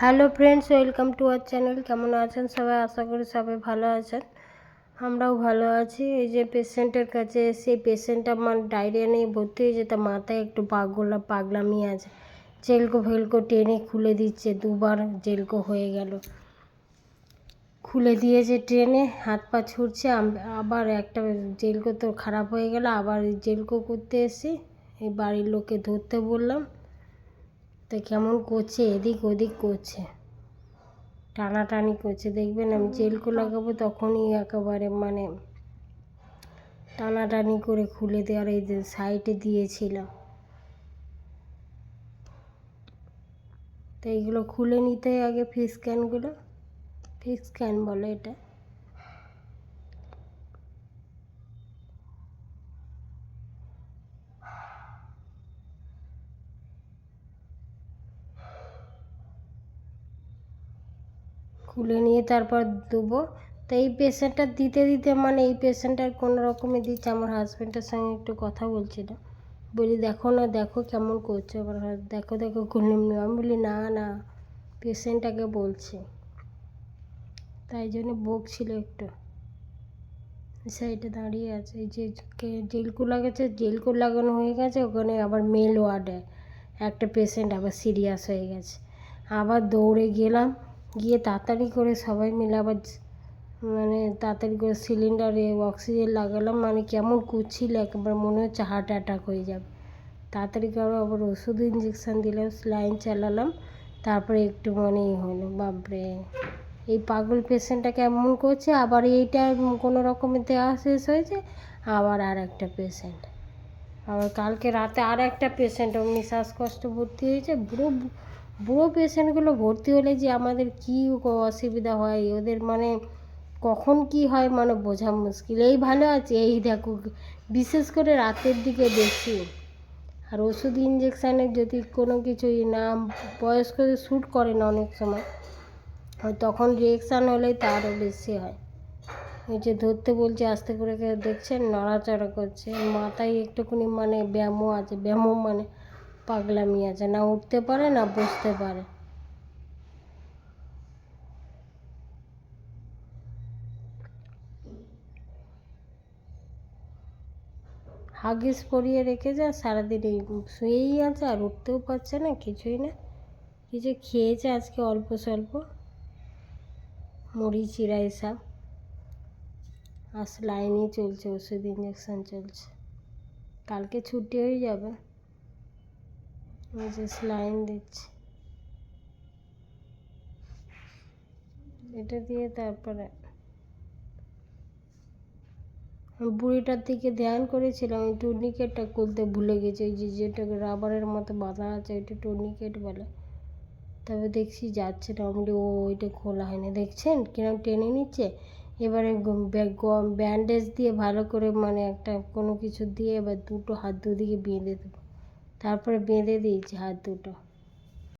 Hello friends, welcome to our channel. কেমন আছেন সবাই? আশা করি সবাই ভালো আছেন। আমরাও ভালো আছি। এই যে পেশেন্টের কাছে এসে, পেশেন্টটা মানে ডায়রিয়া নিয়ে ভর্তি হয়েছে তা মাথায় একটু পাগলা পাগলামি আছে। জেলকো ফেলকো টেনে খুলে দিচ্ছে, দুবার জেলকো হয়ে গেল। খুলে দিয়েছে ট্রেনে হাত পা ছুটছে আবার একটা জেলকো তো খারাপ হয়ে গেল, আবার জেলকো করতে এসে এই বাড়ির লোককে ধরতে বললাম। তা কেমন করছে? এদিক ওদিক করছে। টানাটানি করছে। দেখবেন আমি জেলকো লাগাবো তখনই একেবারে মানে টানাটানি করে খুলে দেওয়ার এই যে সাইডে দিয়েছিলাম। তো এইগুলো খুলে নিতে আগে ফিস ক্যানগুলো ফিস ক্যান বলে এটা। খুলে নিয়ে তারপর দেবো তো এই পেশেন্টটা দিতে দিতে মানে এই পেশেন্টটার কোনো রকমে দিচ্ছে আমার হাজব্যান্ডের সঙ্গে একটু কথা বলছিল বলি, দেখো না, দেখো কেমন করছে আমার দেখো দেখো করলাম না আমি বলি, না না। পেশেন্টটাকে বলছি। তাই জন্য বকছিল একটু। সাইডে দাঁড়িয়ে আছে। এই যে জেলকো লাগাচ্ছে জেলকো লাগানো হয়ে গেছে। ওখানে আবার মেল ওয়ার্ডে একটা পেশেন্ট আবার সিরিয়াস হয়ে গেছে। আবার দৌড়ে গেলাম। গিয়ে তাড়াতাড়ি করে সবাই মিলে আবার মানে তাড়াতাড়ি করে সিলিন্ডারে অক্সিজেন লাগালাম। মানে কেমন করছিল একবার মনে হচ্ছে হার্ট অ্যাটাক হয়ে যাবে। তাড়াতাড়ি করে আবার ওষুধ ইঞ্জেকশান দিলাম লাইন চালালাম। তারপরে একটু মানে ই হলো, বাপরে। এই পাগল পেশেন্টটাকে এমন করছে? আবার এইটা কোনো রকমের দেওয়া শেষ হয়েছে। আবার আর একটা পেশেন্ট আবার কালকে রাতে আর একটা পেশেন্ট অমনি শ্বাসকষ্ট ভর্তি হয়েছে। বুড়ো বুড়ো পেশেন্টগুলো ভর্তি হলে যে আমাদের কী অসুবিধা হয়? ওদের মানে কখন কি হয় মানে বোঝা মুশকিল। এই ভালো আছে, এই দেখো, বিশেষ করে রাতের দিকে বেশি। আর ওষুধ ইঞ্জেকশানের যদি কোনো কিছুই না বয়স্কদের শ্যুট করে না অনেক সময় তখন রিয়েকশান হলেই তারও বেশি হয়। ওই যে ধরতে বলছে, আস্তে করে দেখছেন, নড়াচড়া করছে। মাথায় একটুখানি মানে ব্যায়ামও আছে ব্যায়ামও মানে পাগলামি আছে, না উঠতে পারে, না বসতে পারে। হাগিস পরিয়ে রেখে যা, সারাদিন এই শুয়েই আছে আর উঠতেও পারছে না, কিছুই না। কিছু খেয়েছে আজকে অল্প স্বল্প, মুড়ি চিরা এসব আর লাইনই চলছে, ওষুধ ইঞ্জেকশন চলছে। কালকে ছুটি হয়ে যাবে। যে স্লাইন দিচ্ছে। এটা দিয়ে তারপরে বুড়িটার দিকে ধ্যান করেছিলাম, ওই টুর্নিকেটটা খুলতে ভুলে গেছি, ওই যে যেটা রাবারের মতো বাঁধা আছে, ওইটা টুর্নিকেট বলে। তবে দেখছি যাচ্ছে না, আমি ও, ওইটা খোলা হয়নি। দেখছেন? কিরম টেনে নিচ্ছে? এবারে ব্যান্ডেজ দিয়ে ভালো করে মানে একটা কোনো কিছু দিয়ে এবার দুটো হাত দুদিকে বেঁধে দেবো। তারপরে বেঁধে দিয়েছি হাত দুটো।